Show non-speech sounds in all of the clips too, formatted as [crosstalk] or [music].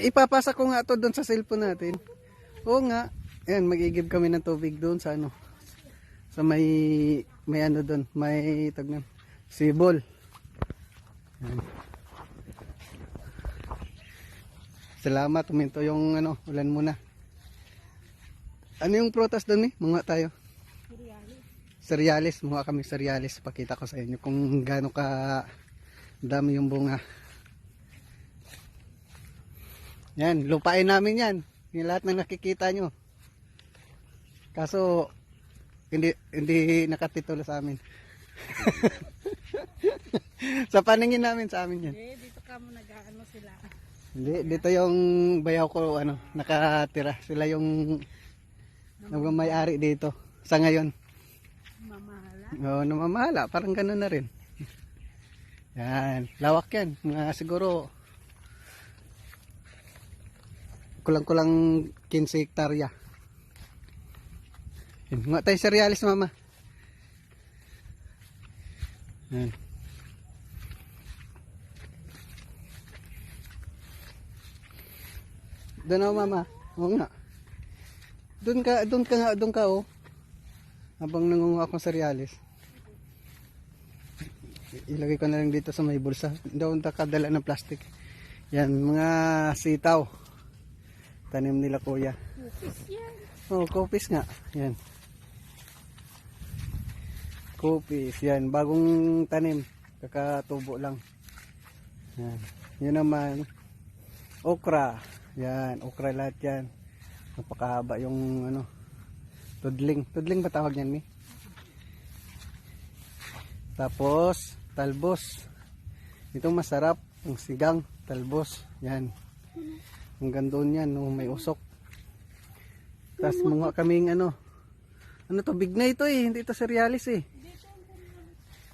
Ipapasa ko nga to doon sa cellphone natin. Oo nga. Ayan, magigib kami ng tubig doon sa ano. Sa may, may ano doon. May, tag na, sibol. Ayan. Salamat, tuminto yung ano, ulan muna. Ano yung prutas doon eh? Mga tayo. Cerealis, mukha kami cerealis. Pakita ko sa inyo kung gaano ka dami yung bunga. Yan, lupain namin yan. Yung lahat ng nakikita nyo. Kaso, hindi, hindi nakatitulo sa amin. [laughs] sa paningin namin sa amin yan. Eh, dito ka mo nag-ano sila. Hindi, dito yung bayaw ko, ano, nakatira. Sila yung nagmamayari dito. Sa ngayon. Mamahala. Oo, namamahala. Parang ganun na rin. Yan. Lawak yan. Mga siguro kulang-kulang 15 hektarya. Yan. Mga tayo cerealis, mama. Yan. Doon ako, mama. Oo nga. Doon ka, doon ka nga, doon ka, oh. Habang nangunguha akong cerealis. Ilagay ko na lang dito sa may bulsa. Hindi ako nakadala ng plastic. Yan, mga sitaw. Tanim nila kuya. Kupis yan. Oh, kopis nga. Yan. Kopis. Yan, bagong tanim. Kakatubo lang. Yan. Yun naman, okra. Yan, okra lahat yan. Napakahaba yung ano, tudling. Tudling ba tawag yan, Mi? Tapos, talbos. Ito masarap. Ang sigang, talbos. Yan. Hanggang doon yan, no, may usok. Tapos mga kaming ano. Ano to, bignay to eh. Hindi to cerealis eh.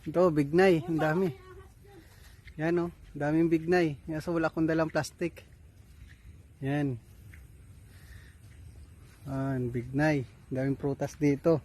Ito, bignay. Ang dami. Yan oh. Daming bignay. Kaso wala akong dalang plastic. Yan. Yan, bignay. Daming prutas dito.